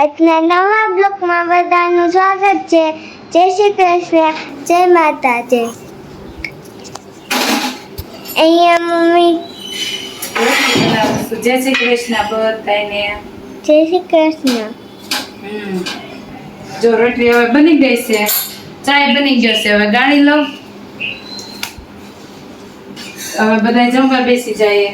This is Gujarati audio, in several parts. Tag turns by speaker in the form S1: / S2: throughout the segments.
S1: આજના નવા બ્લોકમાં બધાનું સ્વાગત છે. જય શ્રી કૃષ્ણ જય માતાજી. અહીંયા મમ્મી.
S2: જય શ્રી કૃષ્ણ બધાને
S1: જય શ્રી કૃષ્ણ.
S2: જો રોટલી હવે બની ગઈ છે. ચાય બની ગયો છે. હવે ગાળી લો. હવે બધા જમવા બેસી જાય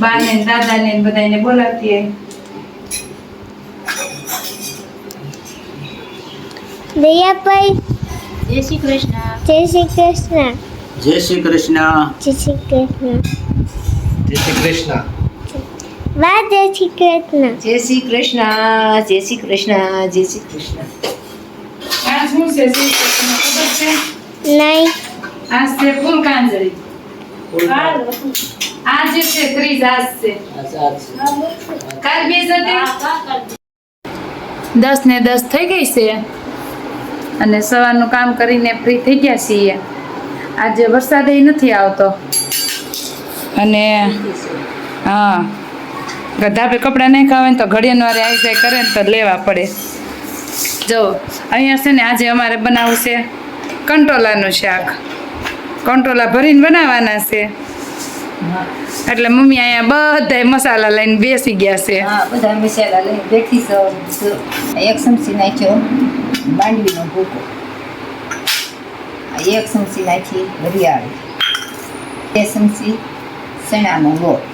S2: બાને ને દાદાને બધાને બોલાવતી
S1: દયાભાઈ
S3: જય શ્રી કૃષ્ણ.
S1: જય શ્રી કૃષ્ણ.
S4: જય શ્રી કૃષ્ણ.
S1: જય શ્રી કૃષ્ણ.
S5: જય શ્રી કૃષ્ણ.
S1: વાહ જય શ્રી કૃષ્ણ.
S3: જય શ્રી કૃષ્ણ જય શ્રી કૃષ્ણ જય શ્રી કૃષ્ણ.
S2: આ શું છે? શ્રી કૃષ્ણ ખબર છે?
S1: નહીં
S2: આ છે ફૂલ કાંજળી આ જે છે ત્રીજ આજ છે. કાલ બે દસ ને દસ થઈ ગઈ છે. અને સવારનું કામ કરીને ફ્રી થઈ ગયા છીએ. આજે વરસાદ નથી આવતો. અને હા ધાબે કપડાં નહીં ખાવે ને તો ઘડિયાળ વારે આવી જાય કરે ને તો લેવા પડે. જો અહીંયા છે ને આજે અમારે બનાવવું છે કંટોલાનું શાક. કંટોલા ભરીને બનાવવાના છે. એટલે મમ્મી અહીંયા બધા મસાલા લઈને બેસી ગયા છે.
S3: બધા મસાલા લઈને બેઠી છો. એક ચમચી નાખ્યો, માંડવીનો ભૂકો. એક ચમચી નાખી વરિયાળી. બે ચમચી ચણાનો લોટ.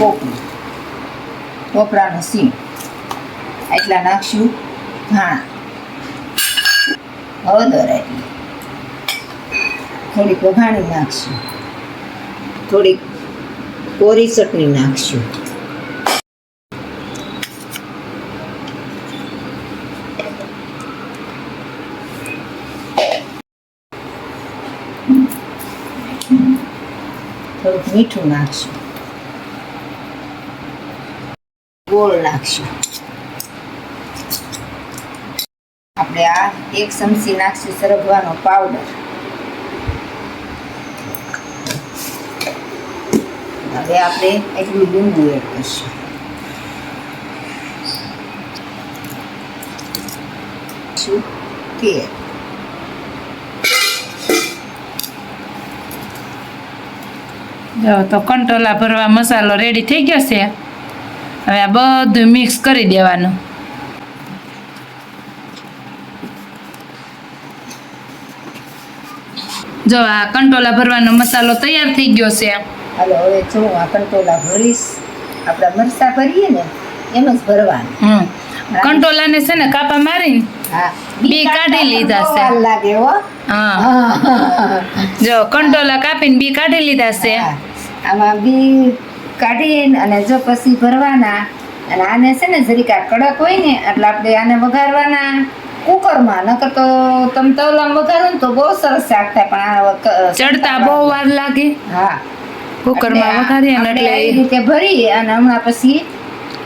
S3: કોપરું. કોપરાનો સીમ એટલા નાખશું. ધાણા હળદર એટલી થોડીક વઘાણી નાખશું. થોડીક કોરી ચટણી નાખશું. થોડુંક મીઠું નાખશું. ગોળ નાખશું. આપણે આ એક ચમચી નાખશું સરગવાનો પાવડર હવે આપણે એટલું લીંબુ એડ કરશું. શું?
S2: તો કંટોલા ભરવા મસાલો રેડી થઈ ગયો છે. હવે આ બધું મિક્સ કરી દેવાનું. જો આ કંટોલા ભરવાનો મસાલો તૈયાર થઈ ગયો છે.
S3: હાલો હવે જો આ કંટોલા ભરીશ આપણા મરચા ભરીએ ને એમ જ ભરવાનું.
S2: હમ. કંટોલાને છે ને કાપા મારીને
S3: હા.
S2: બી કાઢી લીધા છે.
S3: લાગે હો.
S2: હા. જો કંટોલા કાપીને બી કાઢી લીધા છે.
S3: આમાં બી કાઢીને અને જો પછી ભરવાના અને આને છે ને જરીક કડક હોય ને એટલે આપણે આને વઘારવાના. કુકરમાં નકર તો તમે તવલામાં વઘારો ને તો બહુ સરસ શાક થાય પણ આ
S2: ચડતા બહુ વાર લાગે.
S3: હા.
S2: કુકરમાં વઘારીએ એટલે
S3: એ રીતે ભરી અને હમણાં પછી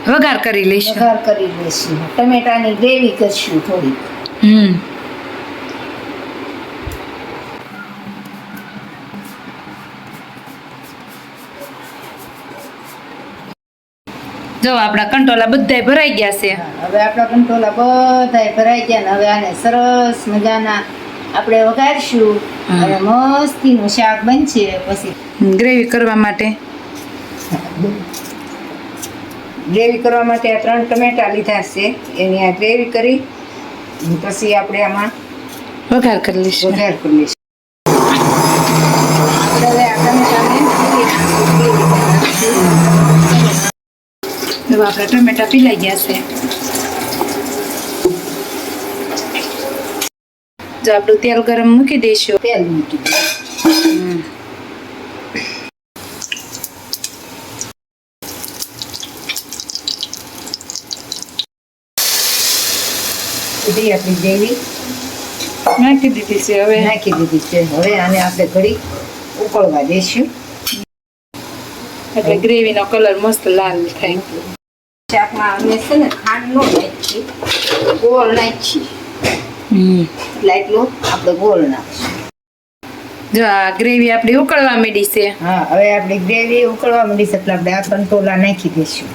S2: વઘાર કરી લઈશું.
S3: વઘાર કરી લઈશું. ટમેટાની ગ્રેવી કરશું થોડી
S2: હમ. જો આપણા કંટોલા બધાય ભરાઈ ગયા છે.
S3: હવે આપણા કંટોલા બધાય ભરાઈ ગયા ને હવે આને સરસ મજાના આપણે વઘારશું. અને મસ્તીનું શાક બનશે પછી.
S2: ગ્રેવી કરવા માટે.
S3: ગ્રેવી કરવા માટે આ ત્રણ ટમેટા લીધા છે. એની આ ગ્રેવી કરી પછી આપણે આમાં
S2: વઘાર કરી લઈશું.
S3: વઘાર કરી લઈશું. આપણા
S2: ટમેટા પીલાઈ ગયા છે. જો આપણું તેલ ગરમ મૂકી દઈશું.
S3: તેલ મૂકી દઈશું. આપણી
S2: નાખી દીધી છે હવે.
S3: નાખી દીધી છે. હવે આને આપણે ઘડી ઉકળવા દઈશું.
S2: એટલે ગ્રેવીનો કલર મસ્ત લાલ થાય.
S3: શાકમાં છે ને ખાંડ નો નાખી ગોળ નાખી એટલે એટલું આપણે ગોળ નાખીશું.
S2: જો આ ગ્રેવી આપણી ઉકળવા માંડી છે.
S3: હા હવે આપણી ગ્રેવી ઉકળવા માંડી છે એટલે આપણે આ કંટોલા નાખી દઈશું.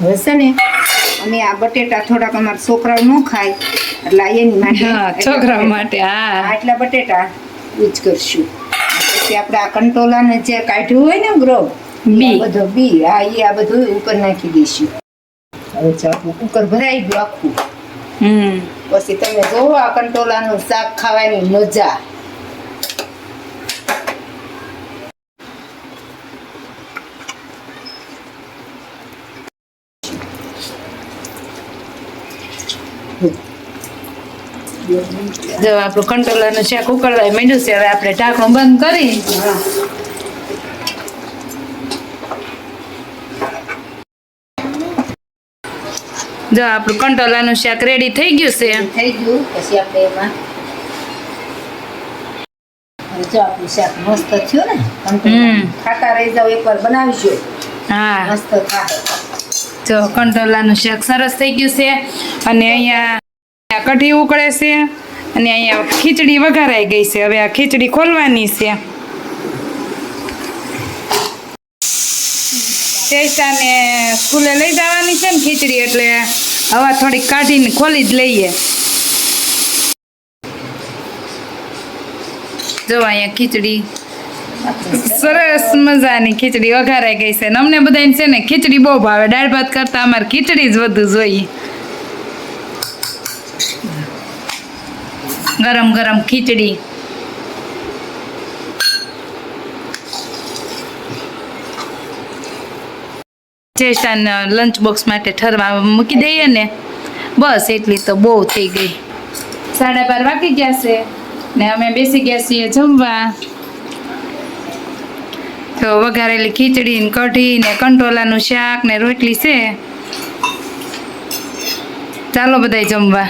S3: હવે છે ને અમે આ બટેટા થોડાક અમારા છોકરાઓ ન ખાય એટલે એની માટે
S2: છોકરાઓ માટે હા.
S3: આટલા બટેટા યુઝ કરશું. પછી આપણે આ કંટોલાને જે કાઢ્યું હોય ને ગ્રો
S2: બી.
S3: બધો બી. આ એ આ બધું ઉપર નાખી દઈશું. હવે કુકર ભરાઈ ગયું આખું.
S2: હમ.
S3: પછી તમે જોવો આ કંટોલાનું શાક ખાવાની મજા.
S2: જો આપણું કંટોલાનું શાક ઉકળવા માંડ્યું છે હવે આપણે ઢાંકણું બંધ કરી. જો આપણું કંટોલાનું શાક રેડી થઈ ગયું છે.
S3: થઈ ગયું. પછી આપણે એમાં જો આપણું શાક મસ્ત થયું ને કંટોલા. ખાતા રહી જાવ એકવાર બનાવીશું
S2: હા.
S3: મસ્ત થાય
S2: જો કંટોલાનું શાક સરસ થઈ ગયું છે. અને અહીંયા કઢી ઉકળે છે. અને અહીંયા ખીચડી વઘારાઈ ગઈ છે. હવે આ ખીચડી ખોલવાની છે. ચેષ્ટાને સ્કૂલે લઈ જવાની છે ને ખીચડી એટલે હવા થોડીક કાઢીને ખોલી જ લઈએ. જો અહીંયા ખીચડી. સરસ મજાની ખીચડી વઘારાઈ ગઈ છે. અમને બધાને છે ને ખીચડી બહુ ભાવે. દાળ ભાત કરતા અમારે ખીચડી જ વધુ જોઈએ. ગરમ ગરમ ખીચડી. ચેસ્ટાને લંચ બોક્સ માટે ઠરવા મૂકી દઈએ ને. બસ એટલી તો બહુ થઈ ગઈ. સાડા બાર વાગી ગયા છે ને અમે બેસી ગયા છીએ જમવા. તો વઘારેલી ખીચડી ને કઢી ને કંટોલાનું શાક ને રોટલી છે. ચાલો બધાય જમવા.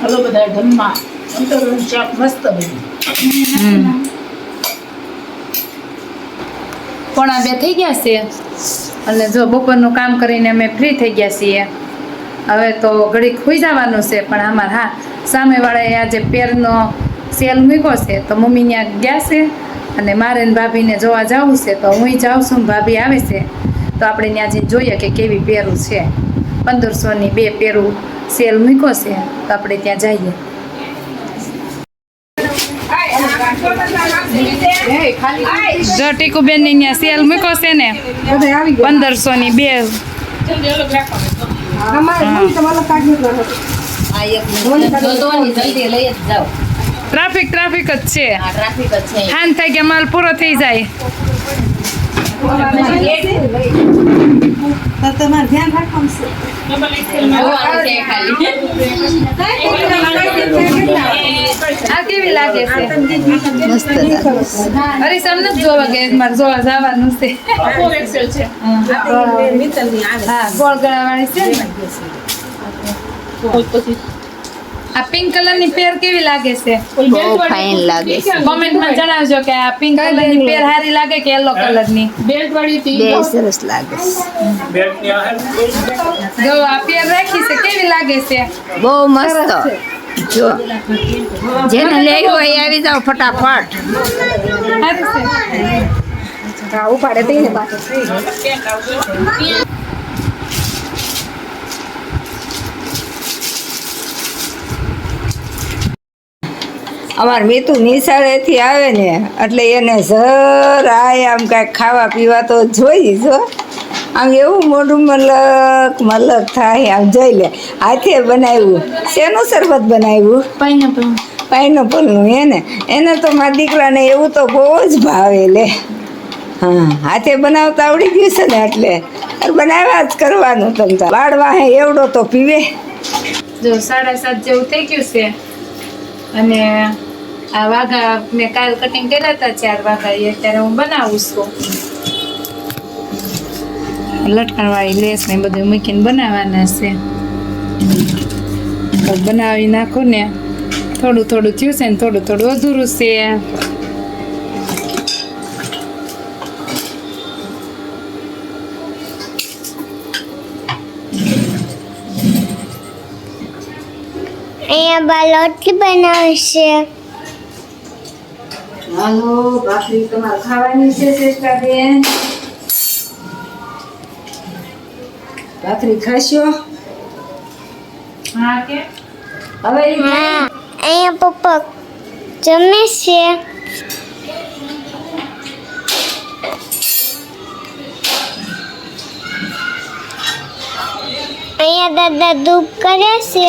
S4: ચાલો બધા જમવા. શાક મસ્ત બન્યું
S2: હમ. પોણા બે થઈ ગયા છે. અને જો બપોરનું કામ કરીને અમે ફ્રી થઈ ગયા છીએ. હવે તો ઘડીક ખોઈ જવાનું છે, પણ અમારે હા, સામેવાળાએ આજે પેરનો સેલ મૂક્યો છે, તો મમ્મી ત્યાં ગયા છે. અને મારે ભાભીને જોવા જવું છે, તો હું જાઉં છું ભાભી આવે છે. તો આપણે ત્યાં જઈને જોઈએ કે કેવી પેરું છે. પંદરસોની બે પેરું સેલ મૂક્યો છે, તો આપણે ત્યાં જઈએ. જો ટીકુબેનની અહીંયા સેલ મૂકો છે ને પંદરસો ની બે.
S3: આ એક જલ્દી લઈ જ જાઓ.
S2: ટ્રાફિક ટ્રાફિક જ છે.
S3: આ ટ્રાફિક જ છે.
S2: હાન થઈ ગયા માલ પૂરો થઈ જાય.
S3: જોવાનું છે
S2: રાખવાનું કેવી લાગે છે અરે જોવા ગયા મારે જોવા જવાનું છે ગોળ ગળા આ પિંક કલરની પેર કેવી લાગે છે?
S3: બહુ ફાઇન લાગે છે.
S2: કોમેન્ટમાં જણાવજો કે આ પિંક કલરની પેર સારી લાગે કે યલો કલરની?
S4: બેલ્ટ વાળી હતી
S3: બે સરસ લાગે છે.
S2: જો આ પેર રાખી છે કેવી લાગે છે?
S3: બહુ મસ્ત. જો જેને લેવી હોય આવી. જાવ ફટાફટ.
S2: સારું છે.
S3: ઉપાડે દઈને અમાર મીતુ નિશાળેથી આવે ને એટલે એને જરાય આમ કાંઈક ખાવા પીવા તો જોઈ જો આમ એવું મોઢું મલક મલક થાય આમ જોઈ લે. હાથે બનાવ્યું શેનું શરબત બનાવ્યું?
S2: પાઇનેપલ
S3: પાઇનેપલનું એને એને તો મારા દીકરાને એવું તો બહુ જ ભાવે લે. હા હાથે બનાવતા આવડી ગયું છે ને એટલે. બનાવ્યા જ કરવાનું તમ તો. વાળવા હે એવડો તો પીવે.
S2: જો સાડા સાત જેવું થઈ ગયું છે. અને આ વાઘા મેં કાલ કટિંગ કર્યા હતા ચાર વાઘા, એ અત્યારે હું બનાવું છું. લટકણવાળી લેસ ને બધું મૂકીને બનાવવાના છે. બનાવી નાખું ને, થોડું થોડું થયું છે ને થોડું થોડું અધૂરું છે.
S1: અહીંયા બા રોટલી બનાવે છે.
S3: હાલો ભાખરી તમારે ખાવાની છે શ્રેષ્ઠા બેન ભાખરી ખાશો?
S2: હા કે?
S3: હવે
S1: અહીંયા પપ્પા જમે છે. અહીંયા દાદા ધૂપ કરે છે.